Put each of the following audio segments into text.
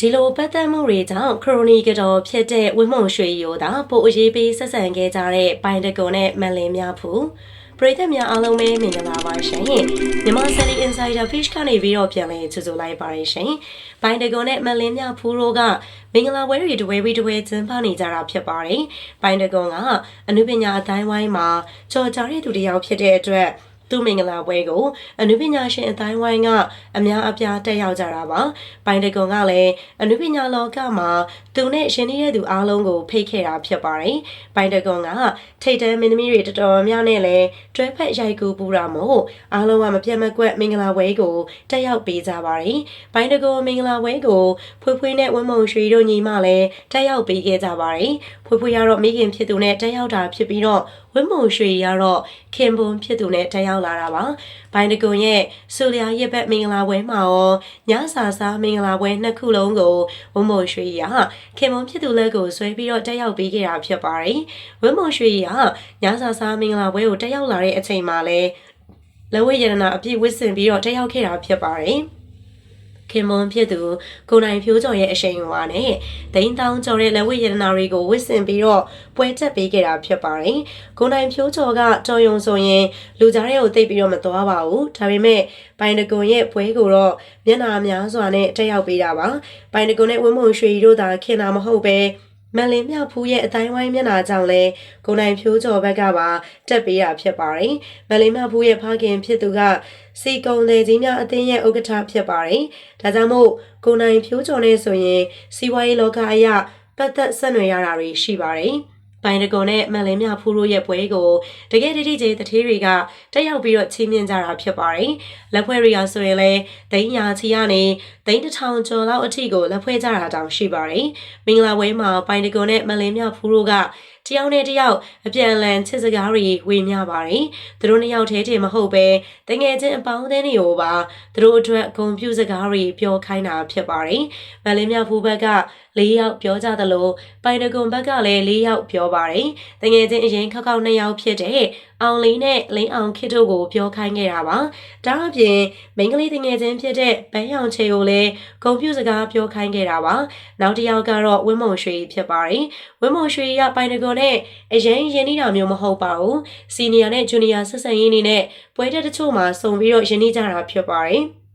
ဒီလိုပတ်သက်မှုတွေကြောင့်ခရိုနီကတော်ဖြစ်တဲ့ဝင်းမုံရွှေရိုသာပိုအရေးပေးဆက်ဆံခဲ့ကြတဲ့ပိုင်တကွန်နဲ့မန်လင်းများဖူပရိသတ်များအားလုံးပဲမင်္ဂလာပါရှင်မြန်မာ Sally Insider Fish ကနေပြီးတော့ပြန်လဲကြိုဆိုလိုက်ပါရရှင်ဘိုင်တကွန်နဲ့မန်လင်းများဖူတို့ကမင်္ဂလာပွဲတွေတဝဲပြီးတဝဲကျင်းပနေကြတာဖြစ်ပါတယ်ဘိုင်တကွန်ကအနုပညာအတိုင်းဝိုင်းမှာကြော်ကြားတဲ့သူတစ်ယောက်ဖြစ်တဲ့အတွက် သူမင်္ဂလာပွဲကိုအနုပညာရှင်အတိုင်းဝိုင်းကအများအပြားတက်ရောက်ကြတာပါ။ပိုင်တကွန်ကလည်းအနုပညာလောကမှာသူနဲ့ရှင်နေတဲ့သူအားလုံးကိုဖိတ်ခဲ့တာဖြစ်ပါတယ်။ပိုင်တကွန်ကထိတ်တန်းမင်းသမီးတွေတော်တော်များနဲ့လည်းတွဲဖက်ရိုက်ကူပူတာမို့အားလုံးကမပြတ်မကွက်မင်္ဂလာပွဲကိုတက်ရောက်ပေးကြပါတယ်။ပိုင်တကွန်မင်္ဂလာပွဲကိုဖွေးဖွေးနဲ့ဝင်းမုံရွှေတို့ညီမလည်းတက်ရောက်ပေးခဲ့ကြပါတယ်။ဖွေးဖွေးကတော့မိခင်ဖြစ်သူနဲ့တက်ရောက်တာဖြစ်ပြီးတော့ဝင်းမုံရွှေရတော့ခင်ပွန်ဖြစ်သူနဲ့တက်ရောက်လာတာပါ။ဘိုင်တကွန်ရဲ့ဆူလျာရဲ့ဘက်မင်္ဂလာပွဲမှာရောညစာစားမင်္ဂလာပွဲနှစ်ခုလုံးကိုဝင်းမုံရွှေရခင်ပွန်ဖြစ်သူလက်ကိုဆွဲပြီးတော့တက်ရောက်ပေးခဲ့တာဖြစ်ပါတယ်။ဝင်းမုံရွှေရညစာစားမင်္ဂလာပွဲကိုတက်ရောက်လာတဲ့အချိန်မှာလဲလက်ဝဲရတနာအပြည့်ဝစ်စင်ပြီးတော့တက်ရောက်ခဲ့တာဖြစ်ပါတယ်။ ခင်မွန်ဖြစ်သူကိုနိုင်ဖြိုးကျော်ရဲ့အရှိန်အဝါနဲ့ဒိန်းတောင်းကျော်တဲ့လက်ဝဲရတနာတွေကိုဝစ်စင်ပြီးတော့ပွဲတက်ပေးခဲ့တာဖြစ်ပါတယ်။ကိုနိုင်ဖြိုးကျော်ကကြော်ယုံဆိုရင်လူကြားတွေကိုသိပ်ပြီးတော့မသွားပါဘူး။ဒါပေမဲ့ဘိုင်နကွန်ရဲ့ပွဲကိုတော့မျက်နှာများစွာနဲ့တက်ရောက်ပေးတာပါ။ဘိုင်နကွန်နဲ့ဝင်းမုံရွှေတို့သာခင်တာမဟုတ်ပဲ မန်လင်းမြောက်ဖူးရဲ့အတိုင်းဝိုင်းမျက်နှာကြောင့်လဲကိုနိုင်ဖြိုးကျော်ဘက်ကပါတက်ပေးတာဖြစ်ပါတယ်။မန်လင်းမြောက်ဖူးရဲ့ဖခင်ဖြစ်သူကစီကုံလေကြီးများအသင်းရဲ့ဥက္ကဋ္ဌဖြစ်ပါတယ်။ဒါကြောင့်မို့ကိုနိုင်ဖြိုးကျော်နဲ့ဆိုရင်စီးပွားရေးလောကအရာပတ်သက်ဆက်နွယ်ရတာတွေရှိပါတယ်။ ပိုင်တကွန်နဲ့မန်လင်းမြဖူးတို့ရဲ့ပွဲကိုတကယ်တတိကျေတထေးတွေကတက်ရောက်ပြီးတော့ချီးမြှင့်ကြတာဖြစ်ပါတယ်။လက်ဖွဲ့တွေကဆိုရင်လည်းဒိန်းညာချီကနေဒိန်းတစ်ထောင်ကျော်လောက်အထိကိုလက်ဖွဲ့ကြတာတောင်ရှိပါတယ်။မင်္ဂလာပွဲမှာပိုင်တကွန်နဲ့မန်လင်းမြဖူးတို့ကတယောက်နဲ့တယောက်အပြန်အလှန်ချစ်စကားတွေဝေမျှပါတယ်။သူတို့နှစ်ယောက်တည်းတည်းမဟုတ်ပဲတငယ်ချင်းအပေါင်းအသင်းတွေကိုပါသူတို့အတွက်ဂုဏ်ပြုစကားတွေပြောခိုင်းတာဖြစ်ပါတယ်။မန်လင်းမြဖူးဘက်က၄ယောက်ပြောကြသလိုပိုင်တကွန်ဘက်ကလည်း၄ယောက်ပြောပါတယ်။တငယ်ချင်းအရင်ခောက်ခောက်နှစ်ယောက်ဖြစ်တဲ့အောင်လေးနဲ့လိန်အောင်ခစ်တို့ကိုပြောခိုင်းခဲ့တာပါ။ဒါအပြင်မိန်းကလေးတငယ်ချင်းဖြစ်တဲ့ဘန်းရောင်ချေကိုလည်းဂုံပြူစကားပြောခိုင်းခဲ့တာပါ။နောက်တစ်ယောက်ကတော့ဝင်းမုံရွှေဖြစ်ပါတယ်။ဝင်းမုံရွှေရပိုင်တကွန်နဲ့အရင်ရင်းနှီးတာမျိုးမဟုတ်ပါဘူး။စီနီယာနဲ့ဂျူနီယာဆက်ဆံရေးအနေနဲ့ပွဲတက်တချို့မှာစုံပြီးတော့ရင်းနှီးကြတာဖြစ်ပါတယ်။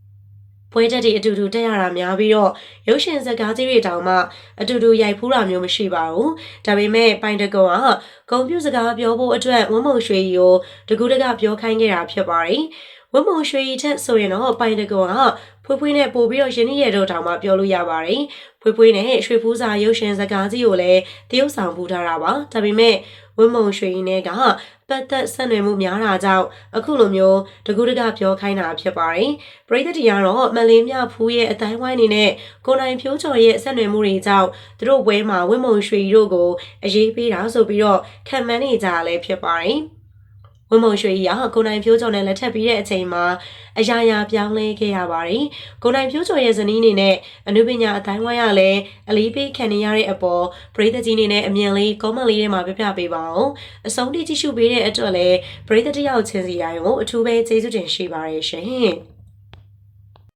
ပွဲတက်တွေအတူတူတက်ရတာများပြီးတော့ရုပ်ရှင်ဇာတ်ကားကြီးတွေတောင်မှအတူတူရိုက်ဖူးတာမျိုးမရှိပါဘူး။ဒါပေမဲ့ပိုင်တကွန်ကဂုံပြူစကားပြောဖို့အတွက်ဝင်းမုံရွှေကြီးကိုတကူတကပြောခိုင်းခဲ့တာဖြစ်ပါတယ်။ဝင်းမုံရွှေကြီးထက်ဆိုရင်တော့ပိုင်တကွန်ကဖွေးဖွေးနဲ့ပို့ပြီးတော့ရင်းနှီးရတော့တောင်မှပြောလို့ရပါတယ်။ဖွေးဖွေးနဲ့ရွှေဖူးစာရုပ်ရှင်ဇာတ်ကားကြီးကိုလည်းတရုပ်ဆောင်ပူထားတာပါ။ဒါပေမဲ့ဝင်းမုံရွှေကြီးနဲ့က ပတ်သက်ဆက်နွယ်မှုများတာကြောင့်အခုလိုမျိုးတကူတကပြောခိုင်းတာဖြစ်ပါတယ်။ပရိသတ်တရားတော့မလင်းမြဖူးရဲ့အတိုင်းဝိုင်းနေနဲ့ကိုနိုင်ဖြိုးချော်ရဲ့ဆက်နွယ်မှုတွေကြောင့်သူတို့ဝဲမှာဝင်းမုံရွှေကြီးတို့ကိုအရေးပေးတာဆိုပြီးတော့ခံမှန်းနေကြရလဲဖြစ်ပါတယ်။ ဝင်းမုံရွှေကြီးကကိုနိုင်ဖြိုးကျော်နဲ့လက်ထပ်ပြီးတဲ့အချိန်မှာအရာရာပြောင်းလဲခဲ့ရပါတယ်။ကိုနိုင်ဖြိုးကျော်ရဲ့ဇနီးအနေနဲ့အနုပညာအတိုင်းဝိုင်းရလဲအလေးပေးခံနေရတဲ့အပေါ်ပရိသတ်ကြီးအနေနဲ့အမြင်လေးကောမန့်လေးထဲမှာပြပြပေးပါအောင်။အဆုံးထိကြည့်ရှုပေးတဲ့အတွက်လည်းပရိသတ်တယောက်ချင်းစီတိုင်းကိုအထူးပဲကျေးဇူးတင်ရှိပါတယ်ရှင်။